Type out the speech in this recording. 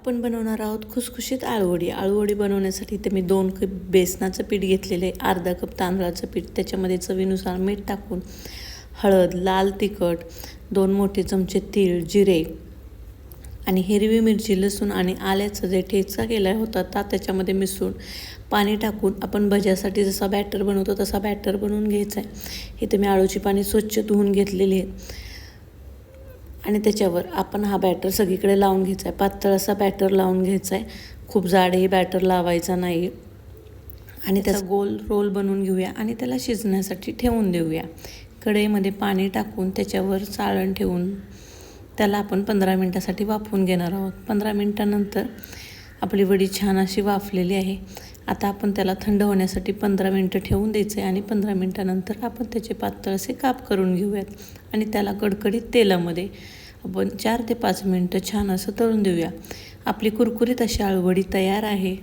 आपण बनवणार आहोत खुसखुशीत आळूवडी. आळूवडी बनवण्यासाठी इथे मी दोन कप बेसनाचं पीठ घेतलेलं आहे अर्धा कप तांदळाचं पीठ त्याच्यामध्ये चवीनुसार मीठ टाकून हळद लाल तिखट दोन मोठे चमचे तीळ जिरे आणि हिरवी मिरची लसूण आणि आल्याचं जे ठेचा केला होता ता त्याच्यामध्ये मिसळून पाणी टाकून आपण भज्यासाठी जसा बॅटर बनवतो तसा बॅटर बनवून घ्यायचा आहे. इथे मी आळूची पाणी स्वच्छ धुवून घेतलेली आहेत. आणि त्याच्यावर आपण हा बॅटर सगळीकडे लावून घ्यायचा आहे पातळ असा बॅटर लावून घ्यायचा आहे खूप जाडही बॅटर लावायचा नाही. आणि त्याचा गोल रोल बनवून घेऊया आणि त्याला शिजण्यासाठी ठेवून देऊया. कढईमध्ये पाणी टाकून त्याच्यावर चाळण ठेवून त्याला आपण पंधरा मिनटासाठी वाफवून घेणार आहोत. पंधरा मिनटानंतर आपली वडी छान अशी वाफलेली आहे. आता आपण त्याला थंड होण्यासाठी पंधरा मिनटं ठेवून द्यायचं आहे आणि पंधरा मिनटानंतर आपण त्याचे पातळ असे काप करून घेऊयात. आणि त्याला कडकडीत तेलामध्ये आपण चार ते पाच मिनटं छान असं तळून देऊया. आपली कुरकुरीत अशी आळवडी तयार आहे.